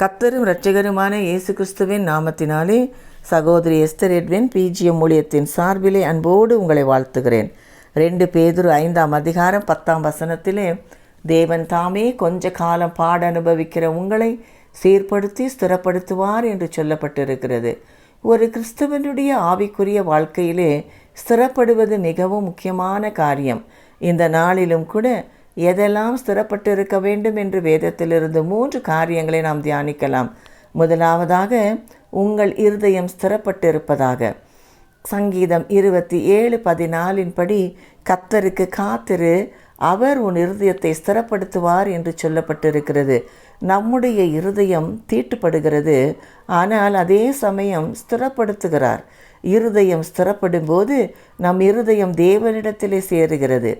கத்தரும் இரட்சகருமான இயேசு கிறிஸ்துவின் நாமத்தினாலே சகோதரி எஸ்தர் எட்வின் பிஜிஎம் ஊழியத்தின் சார்பிலே அன்போடு உங்களை வாழ்த்துகிறேன். ரெண்டு பேதுரு ஐந்தாம் அதிகாரம் பத்தாம் வசனத்திலே தேவன் தாமே கொஞ்ச காலம் பாட அனுபவிக்கிற உங்களை சீர்படுத்தி ஸ்திரப்படுத்துவார் என்று சொல்லப்பட்டிருக்கிறது. ஒரு கிறிஸ்துவனுடைய ஆவிக்குரிய வாழ்க்கையிலே ஸ்திரப்படுவது மிகவும் முக்கியமான காரியம். இந்த நாளிலும் கூட எதெல்லாம் ஸ்திரப்பட்டு இருக்க வேண்டும் என்று வேதத்திலிருந்து மூன்று காரியங்களை நாம் தியானிக்கலாம். முதலாவதாக உங்கள் இருதயம் ஸ்திரப்பட்டு இருப்பதாக சங்கீதம் இருபத்தி ஏழு பதினாலின் படி கத்தருக்கு காத்திரு அவர் உன் இருதயத்தை ஸ்திரப்படுத்துவார் என்று சொல்லப்பட்டிருக்கிறது. நம்முடைய இருதயம் தீட்டுப்படுகிறது ஆனால் அதே சமயம் ஸ்திரப்படுத்துகிறார். இருதயம் ஸ்திரப்படும் போது நம் இருதயம் தேவனிடத்திலே சேருகிறது.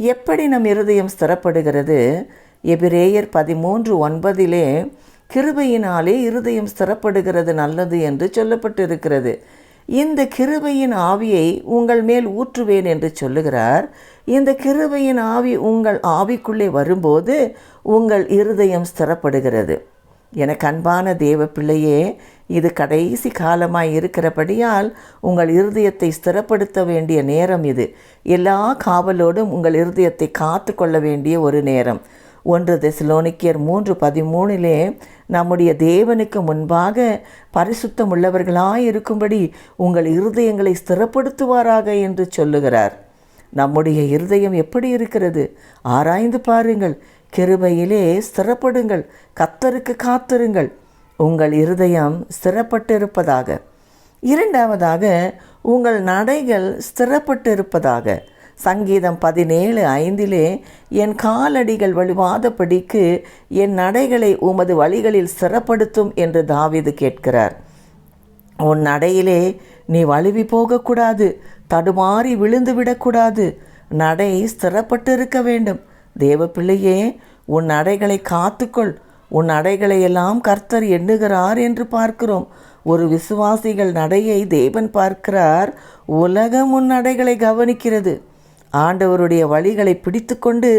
எப்படி நம் இருதயம் ஸ்திரப்படுகிறது? எபிரேயர் பதிமூன்று ஒன்பதிலே கிருபையினாலே இருதயம் ஸ்திரப்படுகிறது நல்லது என்று சொல்லப்பட்டிருக்கிறது. இந்த கிருபையின் ஆவியை உங்கள் மேல் ஊற்றுவேன் என்று சொல்லுகிறார். இந்த கிருபையின் ஆவி உங்கள் ஆவிக்குள்ளே வரும்போது உங்கள் இருதயம் ஸ்திரப்படுகிறது. எனக்கு அன்பான தேவ பிள்ளையே இது கடைசி காலமாய் இருக்கிறபடியால் உங்கள் இருதயத்தை ஸ்திரப்படுத்த வேண்டிய நேரம் இது. எல்லா காவலோடும் உங்கள் இருதயத்தை காத்து கொள்ள வேண்டிய ஒரு நேரம். ஒன்று தெசலோனிக்கியர் மூன்று பதிமூணிலே நம்முடைய தேவனுக்கு முன்பாக பரிசுத்தம் உள்ளவர்களாய் இருக்கும்படி உங்கள் இருதயங்களை ஸ்திரப்படுத்துவாராக என்று சொல்லுகிறார். நம்முடைய இருதயம் எப்படி இருக்கிறது? ஆராய்ந்து பாருங்கள். கிருபையிலே ஸ்திரப்படுங்கள். கத்தருக்கு காத்திருங்கள். உங்கள் இருதயம் ஸ்திரப்பட்டிருப்பதாக. இரண்டாவதாக உங்கள் நடைகள் ஸ்திரப்பட்டிருப்பதாக. சங்கீதம் பதினேழு ஐந்திலே என் காலடிகள் வழிவாதபடிக்கு என் நடைகளை உமது வழிகளில் ஸ்திரப்படுத்தும் என்று தாவிது கேட்கிறார். உன் நடையிலே நீ வழுவி போகக்கூடாது தடுமாறி விழுந்து விடக்கூடாது. நடை ஸ்திரப்பட்டு இருக்க வேண்டும். தேவ பிள்ளையே உன் நடைகளை காத்துக்கொள். உன் நடைகளை எல்லாம் கர்த்தர் எண்ணுகிறார் என்று பார்க்கிறோம். ஒரு விசுவாசிகள் நடையை தேவன் பார்க்கிறார். உலகம் உன் நடைகளை கவனிக்கிறது. ஆண்டவருடைய வழிகளை பிடித்துக்கொண்டு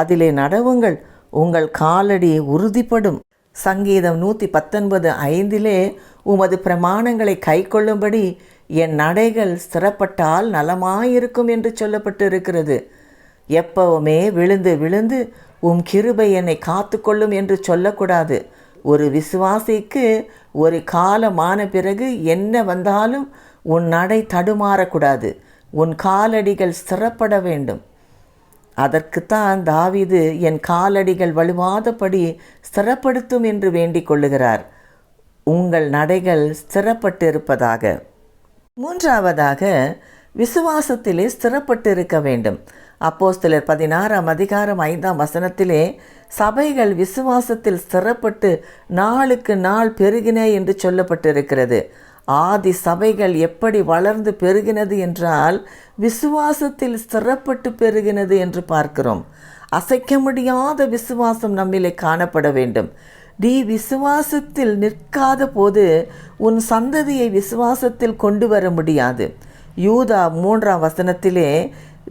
அதிலே நடவுங்கள். உங்கள் காலடி உறுதிப்படும். சங்கீதம் நூற்றி பத்தொன்பது ஐந்திலே உமது பிரமாணங்களை கைக்கொள்ளும்படி என் நடைகள் ஸ்திரப்பட்டால் நலமாயிருக்கும் என்று சொல்லப்பட்டு இருக்கிறது எப்பவுமே விழுந்து விழுந்து உம் கிருபை என்னை காத்துக்கொள்ளும் என்று சொல்லக்கூடாது. ஒரு விசுவாசிக்கு ஒரு காலமான பிறகு என்ன வந்தாலும் உன் நடை தடுமாறக்கூடாது. உன் காலடிகள் ஸ்திரப்பட வேண்டும். அதற்குத்தான் தாவிது என் காலடிகள் வலுவாதபடி ஸ்திரப்படுத்தும் என்று வேண்டிக் கொள்ளுகிறார். உங்கள் நடைகள் ஸ்திரப்பட்டு இருப்பதாக மூன்றாவதாக விசுவாசத்திலே ஸ்திரப்பட்டிருக்க வேண்டும். அப்போஸ்தலர் பதினாறாம் அதிகாரம் ஐந்தாம் வசனத்திலே சபைகள் விசுவாசத்தில் சிறப்பட்டு நாளுக்கு நாள் பெருகின என்று சொல்லப்பட்டிருக்கிறது. ஆதி சபைகள் எப்படி வளர்ந்து பெருகினது என்றால் விசுவாசத்தில் சிறப்பட்டு பெருகினது என்று பார்க்கிறோம். அசைக்க முடியாத விசுவாசம் நம்மிலே காணப்பட வேண்டும். நீ விசுவாசத்தில் நிற்காத போது உன் சந்ததியை விசுவாசத்தில் கொண்டு வர முடியாது. யூதா மூன்றாம் வசனத்திலே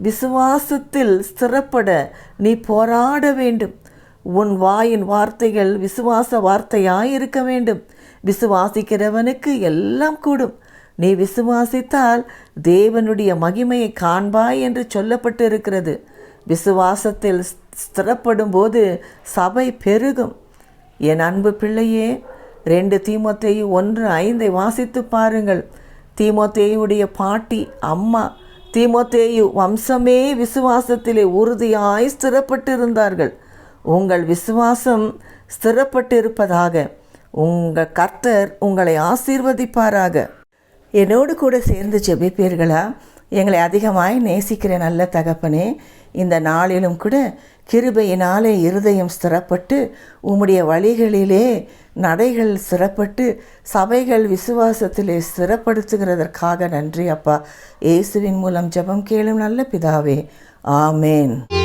விசுவாசத்தில் ஸ்திரப்பட நீ போராட வேண்டும். உன் வாயின் வார்த்தைகள் விசுவாச வார்த்தையாய் இருக்க வேண்டும். விசுவாசிக்கிறவனுக்கு எல்லாம் கூடும். நீ விசுவாசித்தால் தேவனுடைய மகிமையை காண்பாய் என்று சொல்லப்பட்டு இருக்கிறது விசுவாசத்தில் ஸ்திரப்படும் போது சபை பெருகும். என் அன்பு பிள்ளையே ரெண்டு தீமத்தையும் ஒன்று ஐந்தை வாசித்து பாருங்கள். தீமோத்தேயுடைய பாட்டி அம்மா தீமோத்தேயு வம்சமே விசுவாசத்திலே உறுதியாய் ஸ்திரப்பட்டிருந்தார்கள். உங்கள் விசுவாசம் ஸ்திரப்பட்டிருப்பதாக. உங்கள் கர்த்தர் உங்களை ஆசீர்வதிப்பாராக. என்னோடு கூட சேர்ந்து ஜெபிப்பீர்களா எங்களை அதிகமாய் நேசிக்கிற நல்ல தகப்பனே இந்த நாளிலும் கூட கிருபையினாலே இருதயம் ஸ்திரப்பட்டு உம்முடைய வழிகளிலே நடைகள் சிறப்பட்டு சபைகள் விசுவாசத்திலே சிறப்படுத்துகிறதற்காக நன்றி அப்பா. இயேசுவின் மூலம் ஜெபம் கேளும் நல்ல பிதாவே. ஆமேன்.